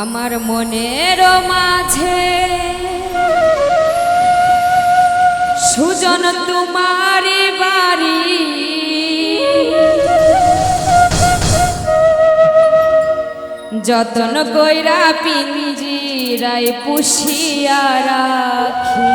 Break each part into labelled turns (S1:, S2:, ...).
S1: আমার মনের মাঝে। সুজন তোমার বাড়ি। যতন কইরা পিঞ্জিরায় পুষিয়া রাখি।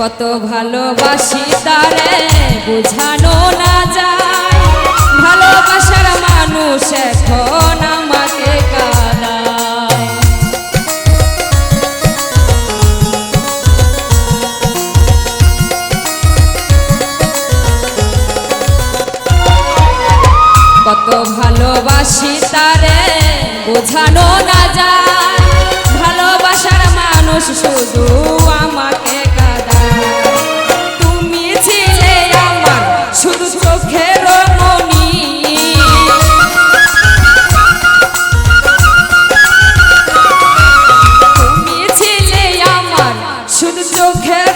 S1: কত ভালোবাসি তারে, বুঝানো না যায়। ভালোবাসার মানুষ এখন আমাকে কত ভালোবাসি তারে, বোঝানো না যায়। ভালোবাসার মানুষ শুধু আমার Okay.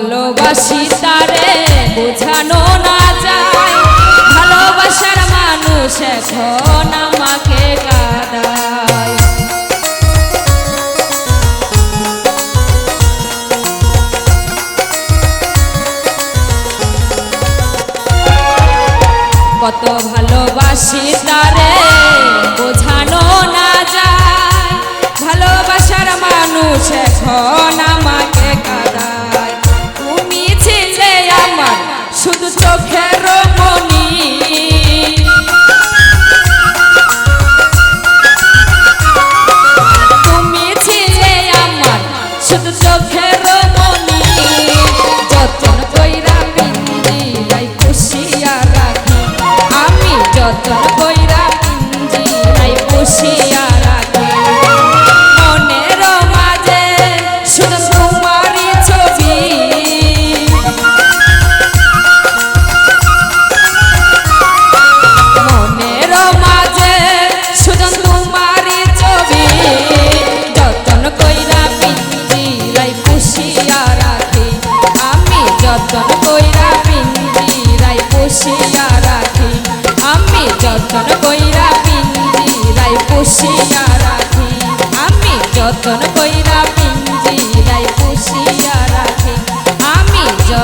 S1: ভালোবাসি তারে, বোঝানো না যায়। ভালোবাসার মানুষ এখন আমাকে কত ভালোবাসি তারে, বোঝানো না যায়। ভালোবাসার মানুষ এখন আমাকে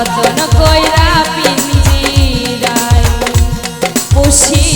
S1: যতন কইরা পিঞ্জিরায় পুষি